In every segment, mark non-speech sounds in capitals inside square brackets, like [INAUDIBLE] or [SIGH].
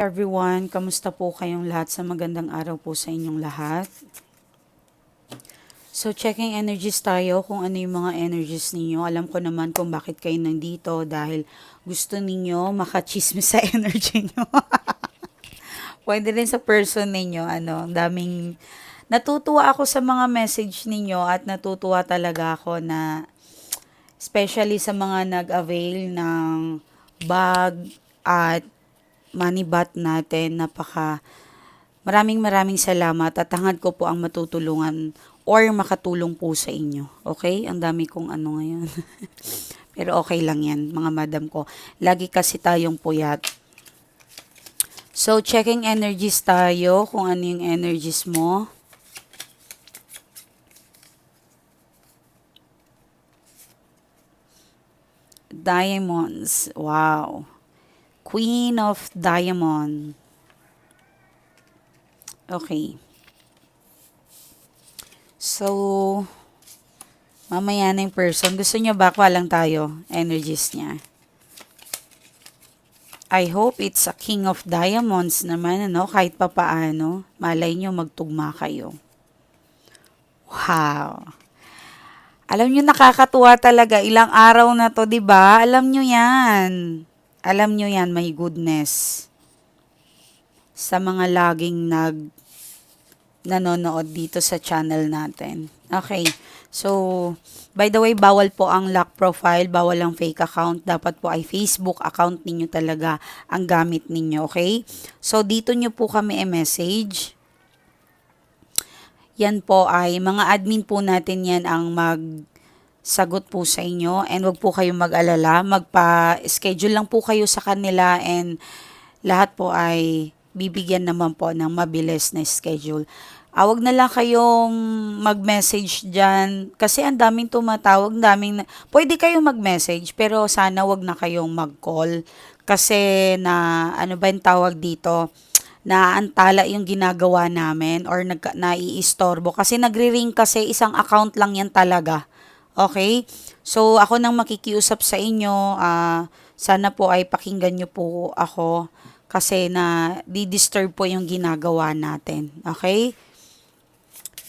everyone, kamusta po kayong lahat sa magandang araw po sa inyong lahat? So, checking energies tayo kung ano yung mga energies ninyo. Alam ko naman kung bakit kayo nandito dahil gusto ninyo makachismis sa [LAUGHS] energy nyo. [LAUGHS] Pwede rin sa person ninyo, ano, daming, natutuwa ako sa mga message ninyo at natutuwa talaga ako na, especially sa mga nag-avail ng bag at money bot natin, napaka, maraming maraming salamat at hangad ko po ang matutulungan or makatulong po sa inyo. Okay? Ang dami kong ano ngayon. [LAUGHS] Pero okay lang yan, mga madam ko. Lagi kasi tayong puyat. So, checking energies tayo, kung ano yung energies mo. Diamonds. Wow. Queen of Diamond. Okay. So, mamaya na yung person. Gusto nyo ba? Kwa lang tayo. Energies niya. I hope it's a king of diamonds naman, ano, kahit pa paano. Malay nyo, magtugma kayo. Wow. Alam nyo, nakakatuwa talaga. Ilang araw na to, di ba? Alam nyo yan. Alam nyo yan, my goodness. Sa mga laging nag nanonood dito sa channel natin. Okay. So, by the way, bawal po ang lock profile, bawal ang fake account. Dapat po ay Facebook account ninyo talaga ang gamit ninyo, okay? So, dito nyo po kami i-message. Yan po ay, mga admin po natin yan ang mag sagot po sa inyo and wag po kayong mag-alala. Magpa-schedule lang po kayo sa kanila and lahat po ay bibigyan naman po ng mabilis na schedule. Ah, wag na lang kayong mag-message dyan. Kasi ang daming tumatawag, daming... Pwede kayong mag-message, pero sana wag na kayong mag-call. Kasi na, ano ba yung tawag dito? Naantala yung ginagawa namin or nag, naiistorbo. Kasi nagre-ring kasi isang account lang yan talaga. Okay? So, ako nang makikiusap sa inyo, ah, sana po ay pakinggan nyo po ako kasi na di-disturb po yung ginagawa natin. Okay?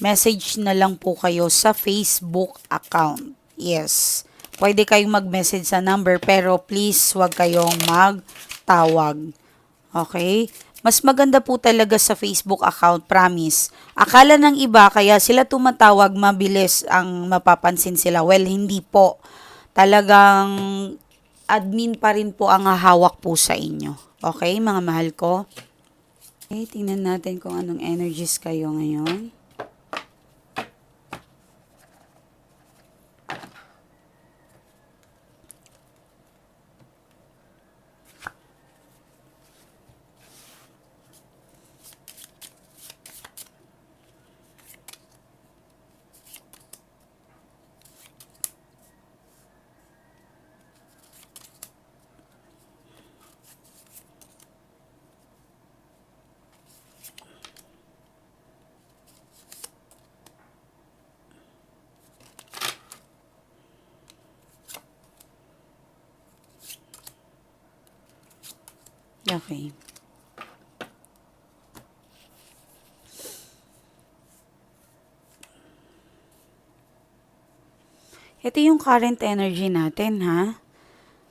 Message na lang po kayo sa Facebook account. Yes. Pwede kayong mag-message sa number pero please wag kayong magtawag. Okay? Mas maganda po talaga sa Facebook account, promise. Akala ng iba, kaya sila tumatawag, mabilis ang mapapansin sila. Well, hindi po. Talagang admin pa rin po ang hahawak po sa inyo. Okay, mga mahal ko? Okay, tingnan natin kung anong energies kayo ngayon. Okay. Ito yung current energy natin, ha?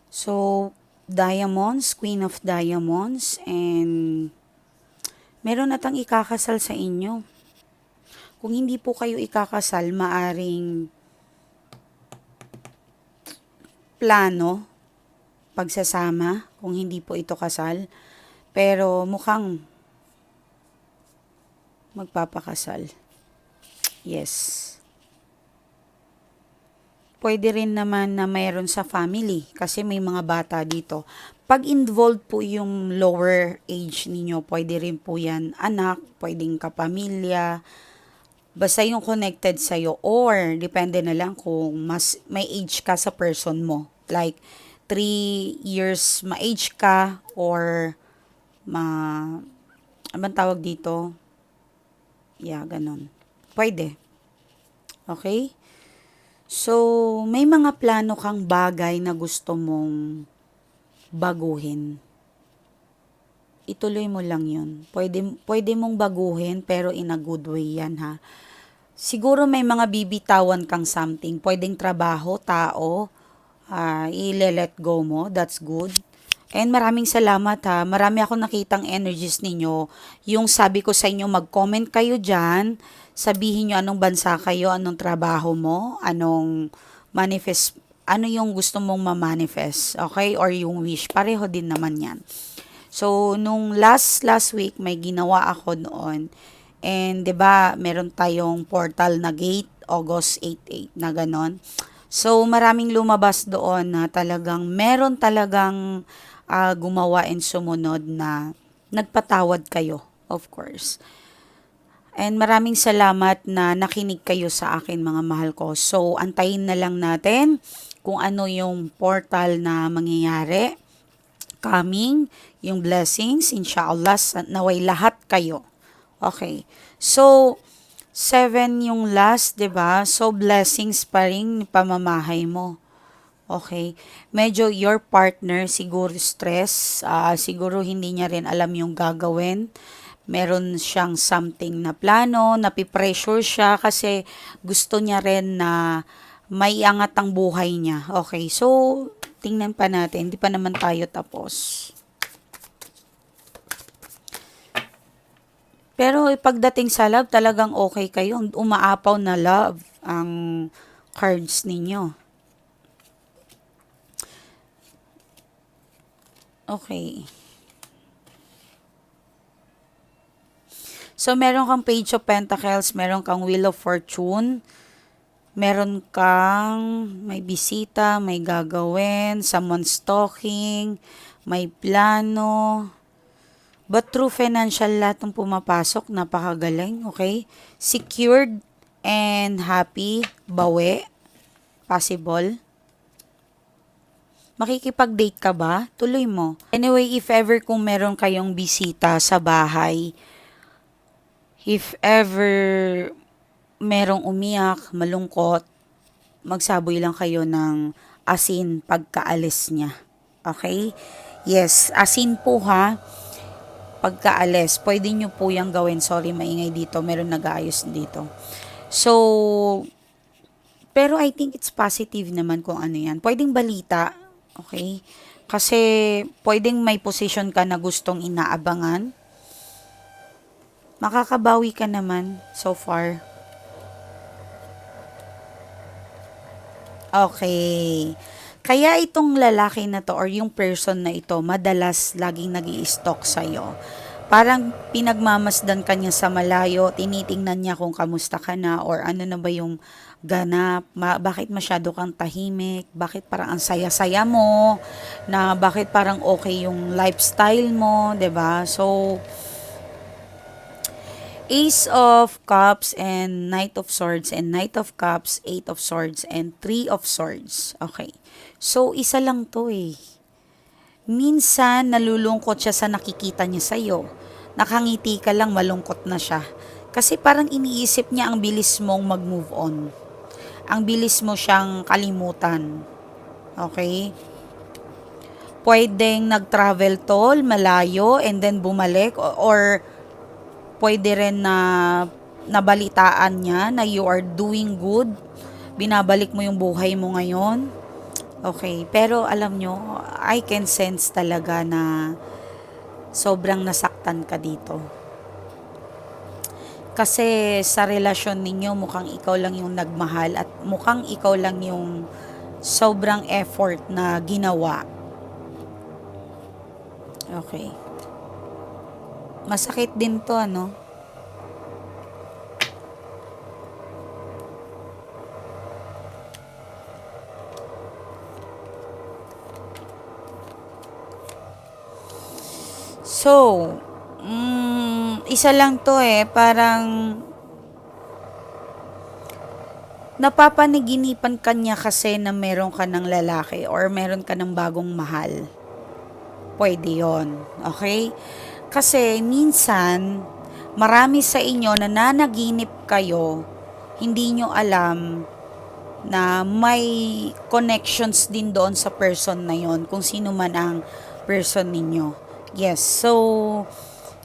So, diamonds, queen of diamonds, and meron natang ikakasal sa inyo. Kung hindi po kayo ikakasal, maaring plano, pagsasama, kung hindi po ito kasal. Pero mukhang magpapakasal. Yes. Pwede rin naman na mayroon sa family kasi may mga bata dito. Pag involved po yung lower age ninyo, pwede rin po yan anak, pwedeng kapamilya, basta yung connected sa'yo or depende na lang kung mas may age ka sa person mo. Like, 3 years ma-age ka or ma... Ano bang tawag dito? Yeah, ganun. Pwede. Okay? So, may mga plano kang bagay na gusto mong baguhin. ituloy mo lang yun. Pwede, pwede mong baguhin, pero in a good way yan, ha? Siguro may mga bibitawan kang something. Pwedeng trabaho, tao, ah i-let go mo. That's good. And maraming salamat ha. Marami akong nakitang energies ninyo. Yung sabi ko sa inyo, mag-comment kayo dyan. Sabihin nyo anong bansa kayo, anong trabaho mo, anong manifest, ano yung gusto mong ma-manifest. Okay? Or yung wish. Pareho din naman yan. So, nung last last week, may ginawa ako noon. And ba, meron tayong portal na gate August 88 na ganon. So, maraming lumabas doon na talagang meron talagang ah, gumawa and sumunod na nagpatawad kayo, of course. And maraming salamat na nakinig kayo sa akin mga mahal ko. So, antayin na lang natin kung ano yung portal na mangyayari coming, yung blessings, inshallah, naway lahat kayo. Okay. So, seven yung last, 'di ba? So, blessings pa rin pamamahay mo. Okay. Medyo your partner siguro stress, ah, siguro hindi niya rin alam yung gagawin. Meron siyang something na plano, napipressure siya kasi gusto niya rin na may angat ang buhay niya. Okay, so tingnan pa natin, hindi pa naman tayo tapos. Pero pagdating sa love, talagang okay kayo. Umaapaw na love ang cards ninyo. Okay. So, meron kang Page of Pentacles, meron kang Wheel of Fortune, meron kang may bisita, may gagawin, someone's talking, may plano. But through financial lahat pumapasok, napakagaling, okay? Secured and happy, bawi, possible. Makikipag-date ka ba? Tuloy mo. Anyway, if ever kung meron kayong bisita sa bahay, if ever merong umiyak, malungkot, magsaboy lang kayo ng asin pagkaalis niya. Okay? Yes, asin po ha. Pagkaalis, pwede nyo po yung gawin. Sorry, maingay dito. Meron nag-aayos dito. So, pero I think it's positive naman kung ano yan. Pwedeng balita, okay? Kasi pwedeng may position ka na gustong inaabangan. Makakabawi ka naman so far. Okay. Kaya itong lalaki na to or yung person na ito, madalas laging nag stalk sa'yo. Parang pinagmamasdan ka niya sa malayo, tinitingnan niya kung kamusta ka na or ano na ba yung ganap, ma- bakit masyado kang tahimik, bakit parang ang saya-saya mo, na bakit parang okay yung lifestyle mo, 'di ba So, Ace of Cups and Knight of Swords and Knight of Cups, Eight of Swords and Three of Swords. Okay. So, isa lang to eh. Minsan, nalulungkot siya sa nakikita niya sa'yo. Nakangiti ka lang, malungkot na siya. Kasi parang iniisip niya ang bilis mong mag-move on. Ang bilis mo siyang kalimutan. Okay? Pwedeng nag-travel tol, malayo, and then bumalik, or pwede rin na nabalitaan niya na you are doing good. Binabalik mo yung buhay mo ngayon. Okay, pero alam nyo, I can sense talaga na sobrang nasaktan ka dito. Kasi sa relasyon ninyo, mukhang ikaw lang yung nagmahal at mukhang ikaw lang yung sobrang effort na ginawa. Okay. Masakit din to, ano? So, mm, isa lang to eh, parang napapanaginipan kanya kasi na meron ka ng lalaki or meron ka ng bagong mahal. Pwede yon Okay? Kasi minsan, marami sa inyo na nanaginip kayo, hindi nyo alam na may connections din doon sa person na yon kung sino man ang person ninyo. Yes, so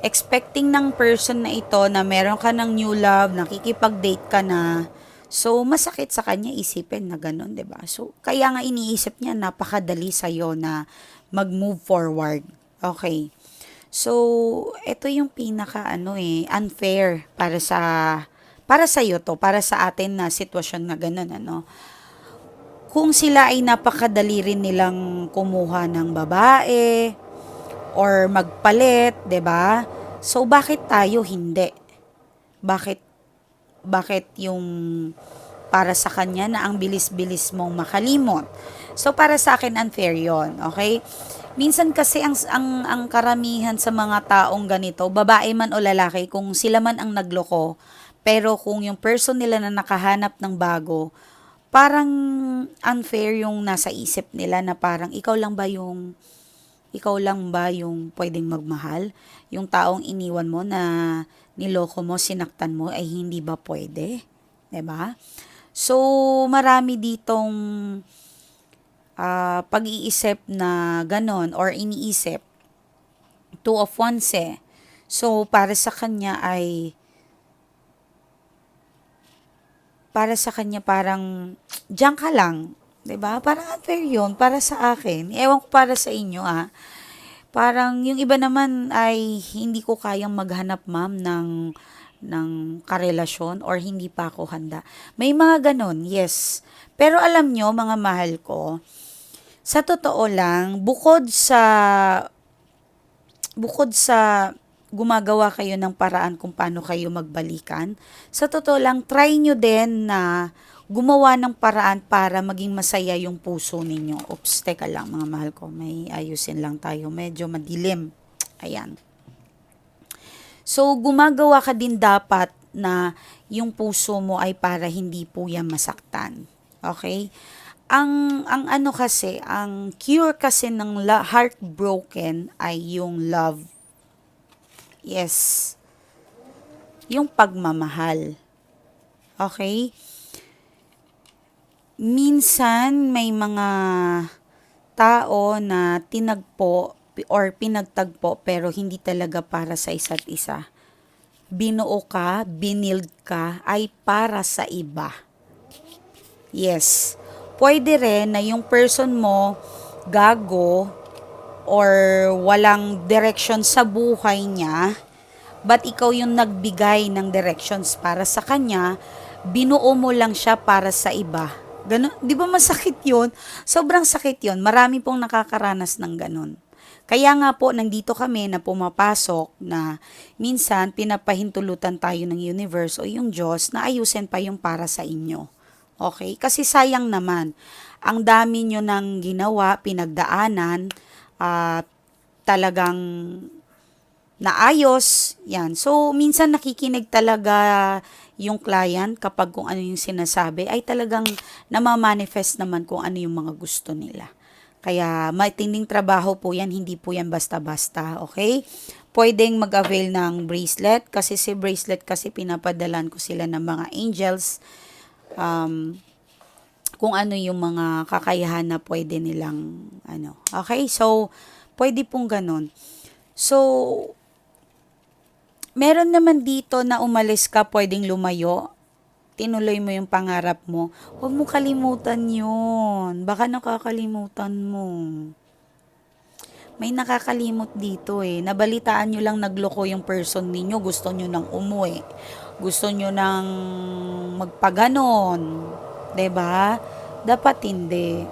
expecting ng person na ito na meron ka ng new love, nakikipag-date ka na, so masakit sa kanya isipin na ganun, ba? So kaya nga iniisip niya napakadali sa na mag-move forward. Okay. So, ito yung pinaka ano eh, unfair para sa para sa iyo to, para sa atin na sitwasyon na ganun ano. Kung sila ay napakadali rin nilang kumuha ng babae or magpalit, 'di ba? So bakit tayo hindi? Bakit bakit yung para sa kanya na ang bilis-bilis mong makalimot? So para sa akin unfair 'yon, okay? Minsan kasi ang, ang, ang karamihan sa mga taong ganito, babae man o lalaki, kung sila man ang nagloko, pero kung yung person nila na nakahanap ng bago, parang unfair yung nasa isip nila na parang ikaw lang ba yung ikaw lang ba yung pwedeng magmahal? Yung taong iniwan mo na niloko mo, sinaktan mo ay hindi ba pwede? ba? So marami ditong uh, pag-iisip na ganon or iniisip two of wands eh. So, para sa kanya ay para sa kanya parang diyan ka lang, ba? Parang unfair 'yun para sa akin. Ewan ko para sa inyo ah. Parang yung iba naman ay hindi ko kayang maghanap ma'am ng ng karelasyon or hindi pa ako handa. May mga ganon, yes. Pero alam nyo, mga mahal ko, sa totoo lang, bukod sa bukod sa gumagawa kayo ng paraan kung paano kayo magbalikan, sa totoo lang, try nyo din na gumawa ng paraan para maging masaya yung puso ninyo. Oops, teka lang mga mahal ko, may ayusin lang tayo. Medyo madilim. Ayan. So, gumagawa ka din dapat na yung puso mo ay para hindi po yan masaktan. Okay? ang ang ano kasi, ang cure kasi ng heartbroken ay yung love. Yes. Yung pagmamahal. Okay? Minsan may mga tao na tinagpo or pinagtagpo pero hindi talaga para sa isa't isa. Binuo ka, binild ka ay para sa iba. Yes pwede rin na yung person mo gago or walang direction sa buhay niya, but ikaw yung nagbigay ng directions para sa kanya, binuo mo lang siya para sa iba. Ganun, 'di ba masakit 'yon? Sobrang sakit 'yon. Marami pong nakakaranas ng ganun. Kaya nga po nandito kami na pumapasok na minsan pinapahintulutan tayo ng universe o yung Diyos na ayusin pa yung para sa inyo. Okay? Kasi sayang naman. Ang dami nyo nang ginawa, pinagdaanan, uh, talagang naayos, yan. So, minsan nakikinig talaga yung client kapag kung ano yung sinasabi, ay talagang namamanifest naman kung ano yung mga gusto nila. Kaya matinding trabaho po yan, hindi po yan basta-basta, okay? Pwedeng mag-avail ng bracelet kasi si bracelet kasi pinapadalan ko sila ng mga angels um, kung ano yung mga kakayahan na pwede nilang ano. Okay? So, pwede pong ganun. So, meron naman dito na umalis ka, pwedeng lumayo. Tinuloy mo yung pangarap mo. Huwag mo kalimutan yun. Baka nakakalimutan mo. May nakakalimot dito eh. Nabalitaan nyo lang nagloko yung person ninyo. Gusto nyo nang umuwi gusto nyo nang magpaganon, ba? Dapat hindi.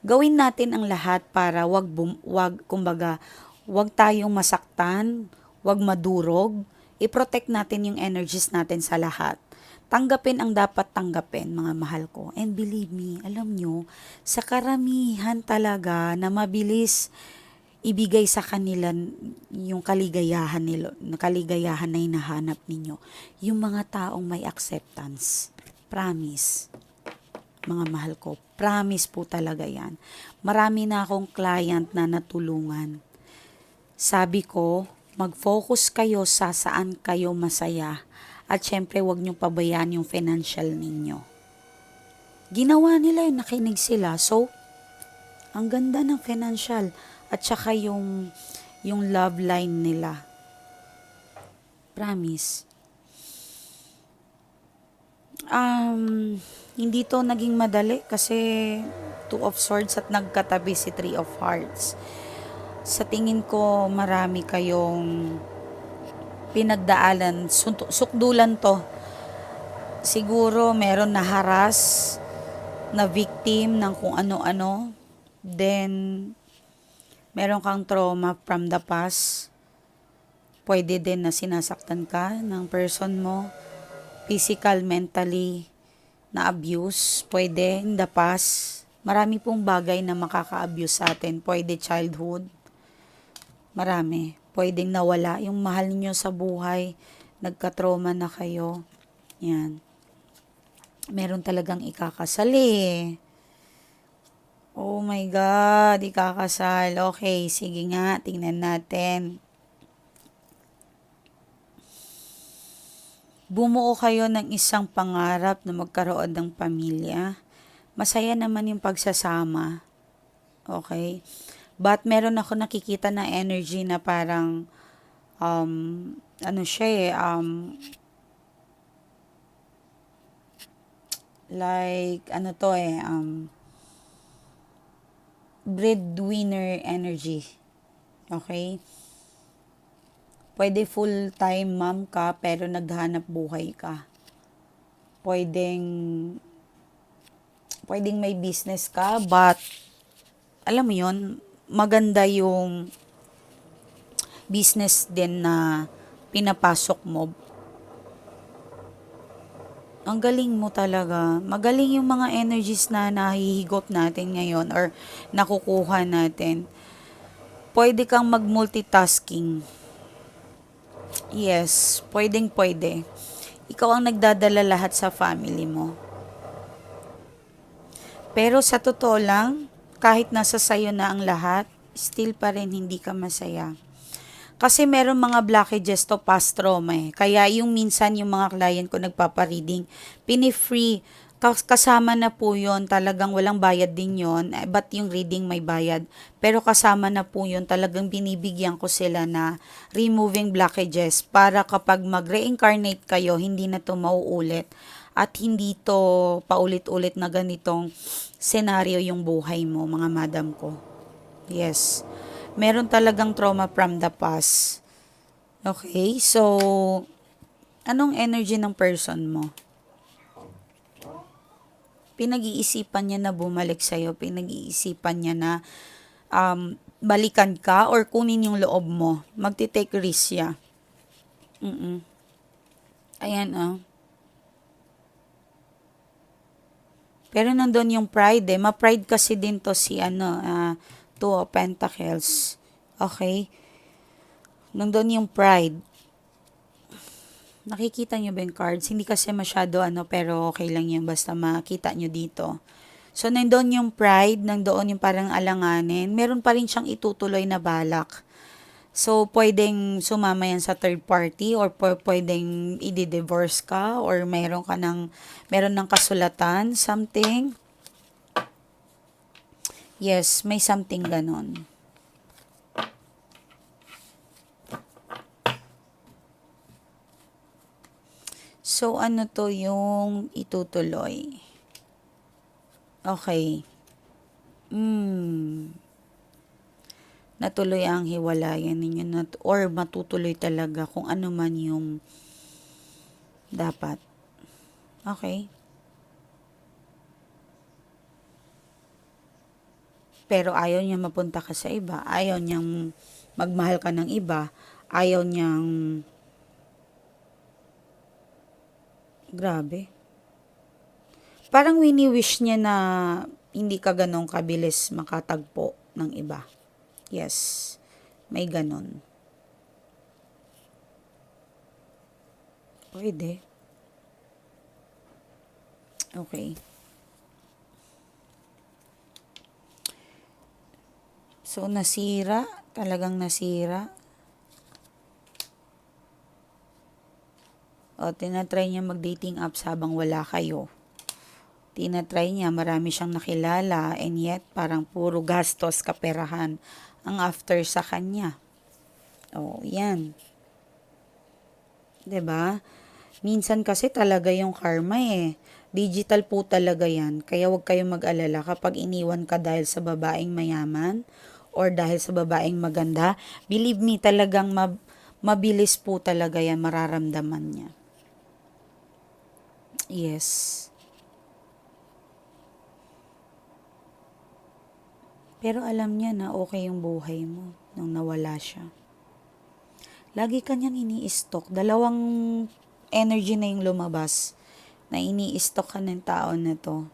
Gawin natin ang lahat para wag bum, wag kumbaga, wag tayong masaktan, wag madurog, i-protect natin yung energies natin sa lahat. Tanggapin ang dapat tanggapin, mga mahal ko. And believe me, alam nyo, sa karamihan talaga na mabilis ibigay sa kanila yung kaligayahan nila, kaligayahan na hinahanap ninyo. Yung mga taong may acceptance. Promise. Mga mahal ko, promise po talaga yan. Marami na akong client na natulungan. Sabi ko, mag-focus kayo sa saan kayo masaya. At syempre, huwag niyong pabayaan yung financial ninyo. Ginawa nila yun, nakinig sila. So, ang ganda ng financial at saka yung yung love line nila. Promise. Um, hindi to naging madali kasi Two of Swords at nagkatabi si Three of Hearts. Sa tingin ko, marami kayong pinagdaanan, suntu- sukdulan to. Siguro meron na haras, na victim ng kung ano-ano. Then, meron kang trauma from the past. Pwede din na sinasaktan ka ng person mo. Physical, mentally, na abuse. Pwede in the past. Marami pong bagay na makaka-abuse sa atin. Pwede childhood. Marami. Pwedeng nawala yung mahal niyo sa buhay. Nagka-trauma na kayo. Yan. Meron talagang ikakasali. Oh my God, ikakasal. Okay, sige nga, tingnan natin. Bumuo kayo ng isang pangarap na magkaroon ng pamilya. Masaya naman yung pagsasama. Okay? But meron ako nakikita na energy na parang um, ano siya eh, um, like, ano to eh, um, breadwinner energy. Okay? Pwede full-time mom ka, pero naghanap buhay ka. Pwedeng, pwedeng may business ka, but, alam mo yon maganda yung business din na pinapasok mo ang galing mo talaga. Magaling yung mga energies na nahihigot natin ngayon or nakukuha natin. Pwede kang mag-multitasking. Yes, pwedeng pwede. Ikaw ang nagdadala lahat sa family mo. Pero sa totoo lang, kahit nasa sayo na ang lahat, still pa rin hindi ka masaya. Kasi meron mga blockages to past trauma eh. Kaya yung minsan yung mga client ko nagpapareading, pini-free, kasama na po yon talagang walang bayad din yon eh, but yung reading may bayad pero kasama na po yon talagang binibigyan ko sila na removing blockages para kapag mag-reincarnate kayo hindi na to mauulit at hindi to paulit-ulit na ganitong senaryo yung buhay mo mga madam ko yes meron talagang trauma from the past. Okay? So, anong energy ng person mo? Pinag-iisipan niya na bumalik sa'yo. Pinag-iisipan niya na um, balikan ka or kunin yung loob mo. Magti-take risk siya. Mm-mm. Ayan, oh. Pero nandun yung pride eh. Ma-pride kasi din to si ano, uh, Two of Pentacles. Okay? Nandun yung pride. Nakikita nyo ba yung cards? Hindi kasi masyado ano, pero okay lang yan. Basta makita nyo dito. So, nandun yung pride, nandoon yung parang alanganin. Meron pa rin siyang itutuloy na balak. So, pwedeng sumama yan sa third party or pwedeng i-divorce ka or meron ka ng, meron ng kasulatan, something. Yes, may something ganon. So, ano to yung itutuloy? Okay. Hmm. Natuloy ang hiwalayan ninyo nat or matutuloy talaga kung ano man yung dapat. Okay. pero ayaw niya mapunta ka sa iba, ayaw niyang magmahal ka ng iba, ayaw niyang grabe. Parang wini-wish niya na hindi ka ganong kabilis makatagpo ng iba. Yes, may ganon. Pwede. Okay. So, nasira. Talagang nasira. O, tinatry niya mag-dating apps habang wala kayo. Tinatry niya, marami siyang nakilala, and yet, parang puro gastos, kaperahan, ang after sa kanya. Oh, yan. 'Di ba? Minsan kasi talaga yung karma eh. Digital po talaga yan. Kaya huwag kayong mag-alala kapag iniwan ka dahil sa babaeng mayaman or dahil sa babaeng maganda. Believe me, talagang mab- mabilis po talaga yan mararamdaman niya. Yes. Pero alam niya na okay yung buhay mo nung nawala siya. Lagi kanyang ini-stock. Dalawang energy na yung lumabas na ini-stock ka ng tao na to.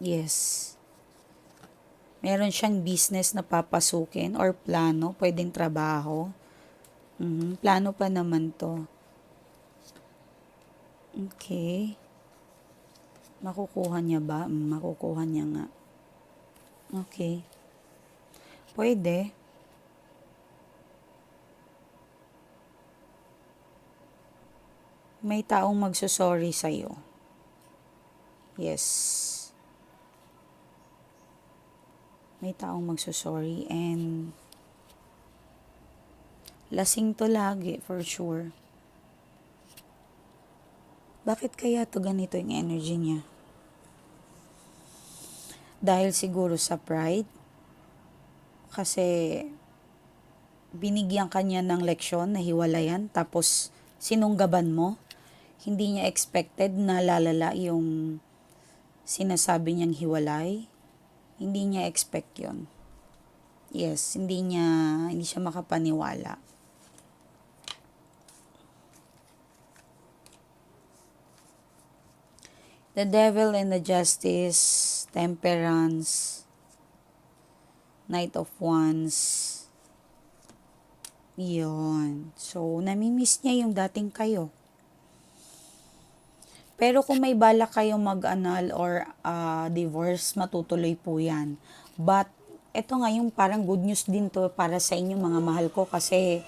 Yes. Meron siyang business na papasukin or plano, pwedeng trabaho. Mhm, Plano pa naman to. Okay. Makukuha niya ba? Mm, Makukuha niya nga. Okay. Pwede. May taong magsusorry sa'yo. Yes. May taong magsusorry and lasing to lagi for sure. Bakit kaya to ganito yung energy niya? Dahil siguro sa pride. Kasi binigyan kanya ng leksyon na hiwalayan tapos sinunggaban mo. Hindi niya expected na lalala yung sinasabi niyang hiwalay. Hindi niya expect yon. Yes, hindi niya, hindi siya makapaniwala. The Devil and the Justice, Temperance, Knight of Wands. Yun. So, namimiss niya yung dating kayo. Pero kung may balak kayong mag-anal or ah, divorce, matutuloy po yan. But, eto nga yung parang good news din to para sa inyo mga mahal ko kasi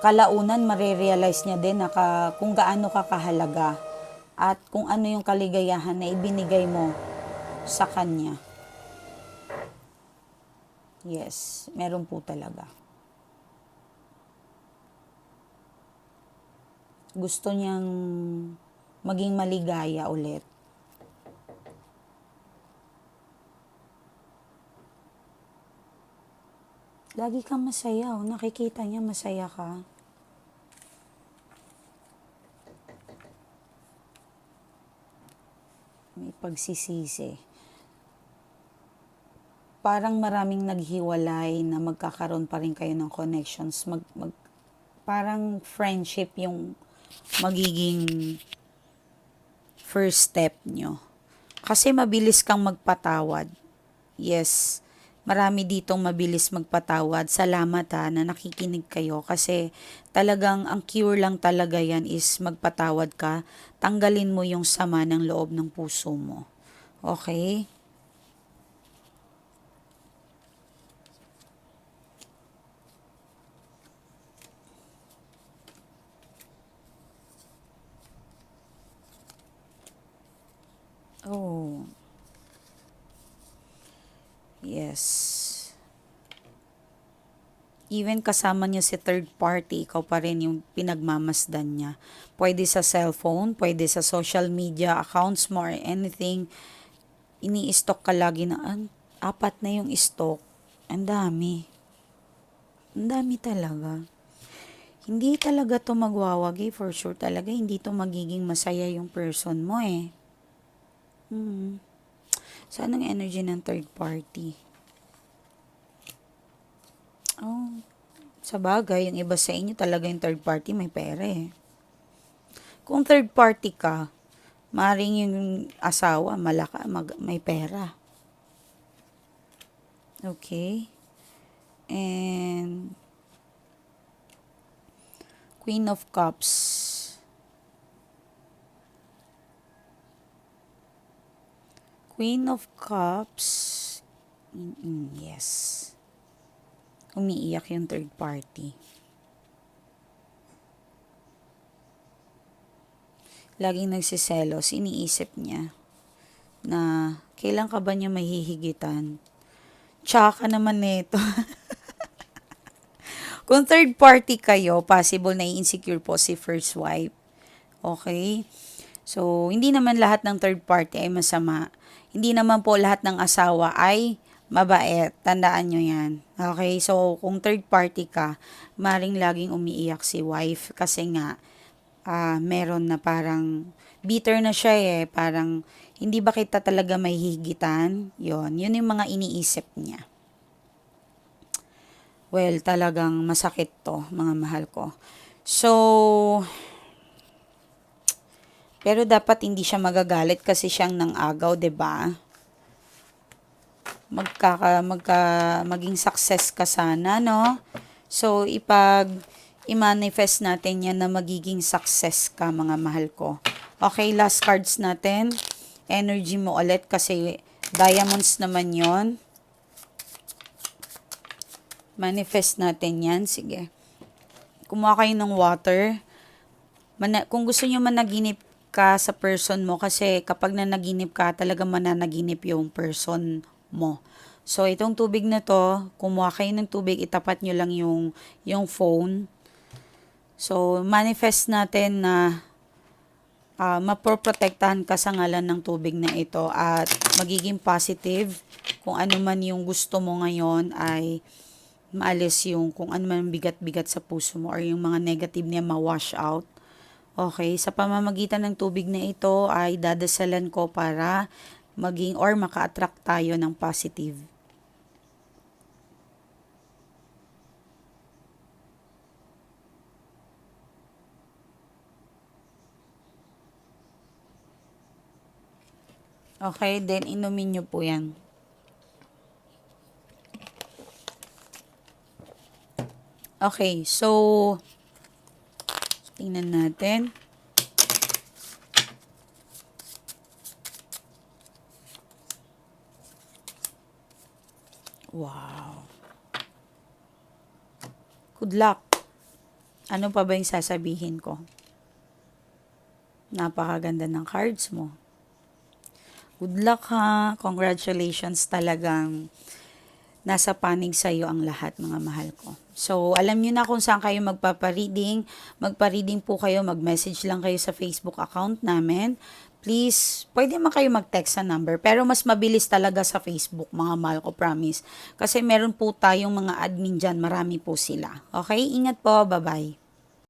kalaunan marerealize niya din na ka, kung gaano ka kahalaga at kung ano yung kaligayahan na ibinigay mo sa kanya. Yes, meron po talaga. Gusto niyang maging maligaya ulit. Lagi kang masaya. Oh. Nakikita niya masaya ka. May pagsisisi. Parang maraming naghiwalay na magkakaroon pa rin kayo ng connections. Mag, mag, parang friendship yung magiging first step nyo. Kasi mabilis kang magpatawad. Yes, marami ditong mabilis magpatawad. Salamat ha na nakikinig kayo kasi talagang ang cure lang talaga yan is magpatawad ka. Tanggalin mo yung sama ng loob ng puso mo. Okay? Oh. Yes. Even kasama niya si third party, ikaw pa rin yung pinagmamasdan niya. Pwede sa cellphone, pwede sa social media accounts mo or anything. Ini-stock ka lagi na, "An- apat na yung stock. Ang dami. Ang dami talaga. Hindi talaga to magwawagi for sure talaga. Hindi to magiging masaya yung person mo eh. Hmm. Saan ang energy ng third party? Oh, sa bagay, yung iba sa inyo talaga yung third party may pera eh. Kung third party ka, maring yung asawa, malaka, mag, may pera. Okay. And Queen of Cups. Queen of Cups. Mm-mm, yes. Umiiyak yung third party. Laging nagsiselos, iniisip niya na kailan ka ba niya mahihigitan? Tsaka naman nito. [LAUGHS] Kung third party kayo, possible na insecure po si first wife. Okay? So, hindi naman lahat ng third party ay masama. Hindi naman po lahat ng asawa ay mabait. Tandaan nyo yan. Okay? So, kung third party ka, maring laging umiiyak si wife kasi nga, ah, meron na parang bitter na siya eh. Parang, hindi ba kita talaga may higitan? Yon Yun yung mga iniisip niya. Well, talagang masakit to, mga mahal ko. So, pero dapat hindi siya magagalit kasi siyang nang agaw, 'di ba? Magkaka magka maging success ka sana, no? So, ipag i-manifest natin yan na magiging success ka, mga mahal ko. Okay, last cards natin. Energy mo ulit kasi diamonds naman yon Manifest natin yan. Sige. Kumuha kayo ng water. Mana- kung gusto nyo managinip ka sa person mo, kasi kapag nanaginip ka, talaga mananaginip yung person mo. So, itong tubig na to, kumuha kayo ng tubig, itapat nyo lang yung, yung phone. So, manifest natin na uh, mapoprotektahan ka sa ngalan ng tubig na ito at magiging positive kung ano man yung gusto mo ngayon ay maalis yung kung ano man bigat-bigat sa puso mo or yung mga negative niya ma-wash out. Okay, sa pamamagitan ng tubig na ito ay dadasalan ko para maging or maka-attract tayo ng positive. Okay, then inumin nyo po yan. Okay, so, tingnan natin. Wow. Good luck. Ano pa ba yung sasabihin ko? Napakaganda ng cards mo. Good luck ha. Congratulations talagang nasa panig sa iyo ang lahat mga mahal ko. So, alam niyo na kung saan kayo magpapa-reading. Magpa-reading po kayo, mag-message lang kayo sa Facebook account namin. Please, pwede man kayo mag-text sa number, pero mas mabilis talaga sa Facebook, mga mahal ko, promise. Kasi meron po tayong mga admin dyan, marami po sila. Okay? Ingat po, bye-bye.